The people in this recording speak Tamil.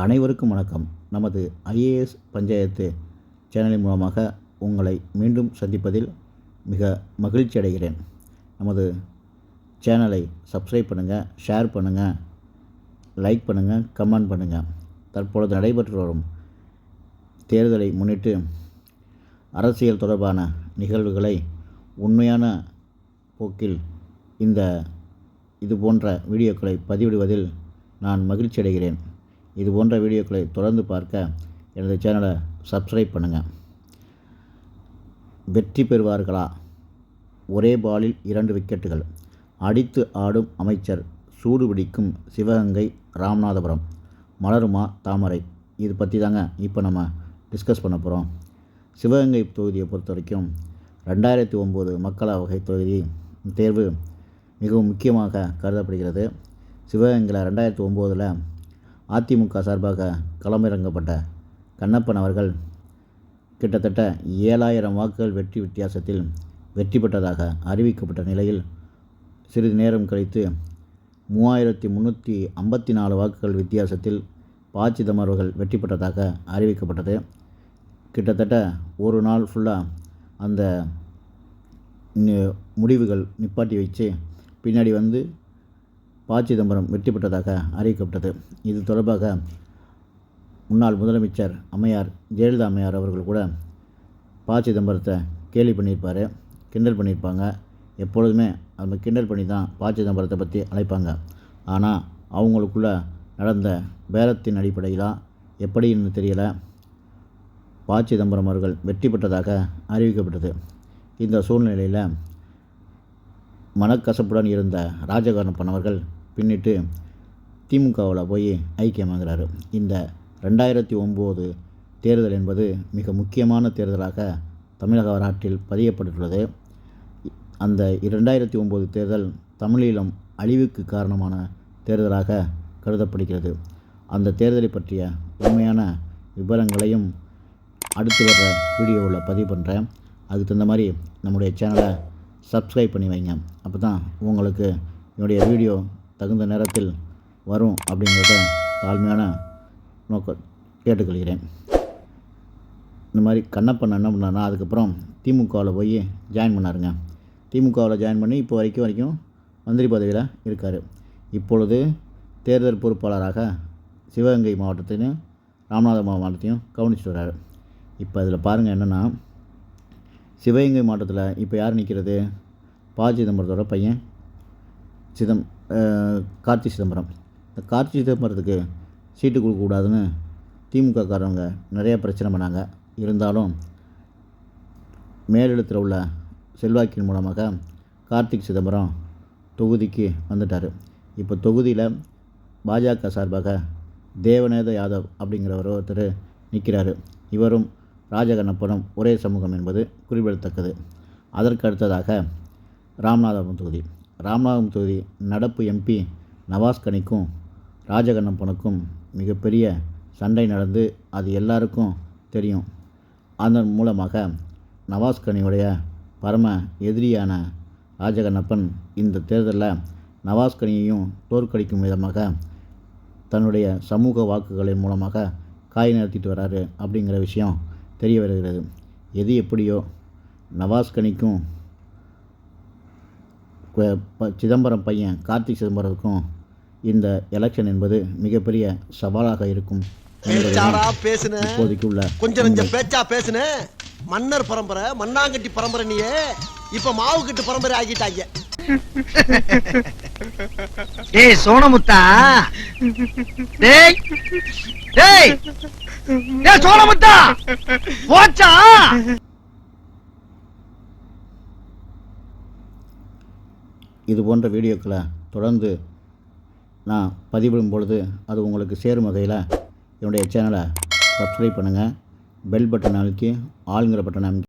அனைவருக்கும் வணக்கம். நமது ஐஏஎஸ் பஞ்சாயத்து சேனலின் மூலமாக உங்களை மீண்டும் சந்திப்பதில் மிக மகிழ்ச்சி அடைகிறேன். நமது சேனலை சப்ஸ்கிரைப் பண்ணுங்கள் ஷேர் பண்ணுங்கள் லைக் பண்ணுங்கள் கமெண்ட் பண்ணுங்கள் தற்பொழுது நடைபெற்று வரும் தேர்தலை முன்னிட்டு அரசியல் தொடர்பான நிகழ்வுகளை உண்மையான போக்கில் இந்த இது போன்ற வீடியோக்களை பதிவிடுவதில் நான் மகிழ்ச்சி அடைகிறேன். இது போன்ற வீடியோக்களை தொடர்ந்து பார்க்க எனது சேனலை சப்ஸ்கிரைப் பண்ணுங்கள் வெற்றி பெறுவார்களா? ஒரே பாலில் இரண்டு விக்கெட்டுகள். அடித்து ஆடும் அமைச்சர் சூடு பிடிக்கும் சிவகங்கை ராமநாதபுரம். மலருமா தாமரை? இது பற்றி தாங்க இப்போ நம்ம டிஸ்கஸ் பண்ண போகிறோம் சிவகங்கை தொகுதியை பொறுத்த வரைக்கும் ரெண்டாயிரத்தி ஒம்பது மக்களவை தொகுதி தேர்வு மிகவும் முக்கியமாக கருதப்படுகிறது. சிவகங்கையில் ரெண்டாயிரத்தி ஒம்போதில் அதிமுக சார்பாக களமிறங்கப்பட்ட கண்ணப்பன் அவர்கள் கிட்டத்தட்ட ஏழாயிரம் வாக்குகள் வெற்றி வித்தியாசத்தில் வெற்றி பெற்றதாக அறிவிக்கப்பட்ட நிலையில் சிறிது நேரம் கழித்து மூவாயிரத்தி முந்நூற்றி ஐம்பத்தி நாலு வாக்குகள் வித்தியாசத்தில் ப சிதம்பரம் அவர்கள் வெற்றி பெற்றதாக அறிவிக்கப்பட்டது. கிட்டத்தட்ட ஒரு நாள் ஃபுல்லாக அந்த முடிவுகள் நிப்பாட்டி வச்சு பின்னாடி வந்து ப. சிதம்பரம் வெற்றி பெற்றதாக அறிவிக்கப்பட்டது. இது தொடர்பாக முன்னாள் முதலமைச்சர் அம்மையார் ஜெயலலிதா அம்மையார் அவர்கள் கூட ப. சிதம்பரத்தை கேலி பண்ணியிருப்பார் கிண்டல் பண்ணியிருப்பாங்க. எப்பொழுதுமே அந்த கிண்டல் பண்ணி தான் ப. சிதம்பரத்தை பற்றி அழைப்பாங்க. ஆனால் அவங்களுக்குள்ள நடந்த பேரத்தின் அடிப்படையில் எப்படின்னு தெரியலை. ப. சிதம்பரம் அவர்கள் வெற்றி பெற்றதாக அறிவிக்கப்பட்டது. இந்த சூழ்நிலையில் மனக்கசப்புடன் இருந்த ராஜகண்ணப்பன் அவர்கள் பின்னிட்டு திமுகவில் போய் ஐக்கியமாகிறாரு இந்த ரெண்டாயிரத்தி ஒம்பது தேர்தல் என்பது மிக முக்கியமான தேர்தலாக தமிழக வரலாற்றில் பதியப்பட்டுள்ளது. அந்த இரண்டாயிரத்தி ஒம்பது தேர்தல் தமிழீழம் அழிவுக்கு காரணமான தேர்தலாக கருதப்படுகிறது. அந்த தேர்தலை பற்றிய உண்மையான விவரங்களையும் அடுத்து வர வீடியோவில் பதிவு பண்ணுறேன் அதுக்கு தகுந்த மாதிரி நம்முடைய சேனலை சப்ஸ்கிரைப் பண்ணி வைங்க. அப்போ தான் உங்களுக்கு என்னுடைய வீடியோ தகுந்த நேரத்தில் வரும் அப்படிங்கிறத தாழ்மையான நோக்க கேட்டுக்கொள்கிறேன். இந்த மாதிரி கண்ணப்பன் என்ன பண்ணார்னா அதுக்கப்புறம் திமுகவில் போய் ஜாயின் பண்ணாருங்க. திமுகவில் ஜாயின் பண்ணி இப்போ வரைக்கும் வரைக்கும் மந்திரி பதவியில் இருக்கார். இப்பொழுது தேர்தல் பொறுப்பாளராக சிவகங்கை மாவட்டத்தையும் ராமநாதபுரம் மாவட்டத்தையும் கவனிச்சுட்டு வர்றாரு. இப்போ இதில் பாருங்கள் என்னென்னா சிவகங்கை மாவட்டத்தில் இப்போ யார் நிற்கிறது ப. சிதம்பரத்தோட பையன் சிதம் கார்த்தி சிதம்பரம். இந்த கார்த்தி சிதம்பரத்துக்கு சீட்டு கொடுக்கக்கூடாதுன்னு திமுக காரவங்க நிறைய பிரச்சனை பண்ணாங்க. இருந்தாலும் மேலிடத்தில் உள்ள செல்வாக்கின் மூலமாக கார்த்திக் சிதம்பரம் தொகுதிக்கு வந்துட்டார். இப்போ தொகுதியில் பாஜக சார்பாக தேவநேத யாதவ் அப்படிங்கிறவர் ஒருத்தர் நிற்கிறாரு இவரும் ராஜகண்ணப்பனும் ஒரே சமூகம் என்பது குறிப்பிடத்தக்கது. அதற்கு அடுத்ததாக ராமநாதபுரம் தொகுதி. ராமநாதபுரம் தொகுதி நடப்பு எம்பி நவாஸ் கனிக்கும் ராஜகண்ணப்பனுக்கும் மிகப்பெரிய சண்டை நடந்து அது எல்லாருக்கும் தெரியும். அதன் மூலமாக நவாஸ்கனியுடைய பரம எதிரியான ராஜகண்ணப்பன் இந்த தேர்தலில் நவாஸ்கனியையும் தோற்கடிக்கும் விதமாக தன்னுடைய சமூக வாக்குகளின் மூலமாக காய் நிறுத்திட்டு வராரு அப்படிங்கிற விஷயம் தெரிய வருகிறது. எது எப்படியோ நவாஸ்கனிக்கும் சிதம்பரம் பையன் கார்த்திக் சிதம்பரத்துக்கும் இந்த எலெக்ஷன் என்பது மிகப்பெரிய சவாலாக இருக்கும் இப்போதைக்கு உள்ள கொஞ்சம் கொஞ்சம் பேச்சா பேசுன? மன்னர் பரம்பரை மண்ணாங்கட்டி பரம்பரை நீயே. இப்ப மாவு கட்டு பரம்பரை ஆகிட்டாங்க. டேய் சோனமுத்தா டேய் டேய். டேய் சோனமுத்தா போச்சா? இது போன்ற வீடியோக்களை தொடர்ந்து நான் பதிவிடும் பொழுது அது உங்களுக்கு சேரும் வகையில் என்னுடைய சேனலை சப்ஸ்கிரைப் பண்ணுங்கள் பெல் பட்டன் அழுத்தி ஆளுங்கிற பட்டன் அமைக்கி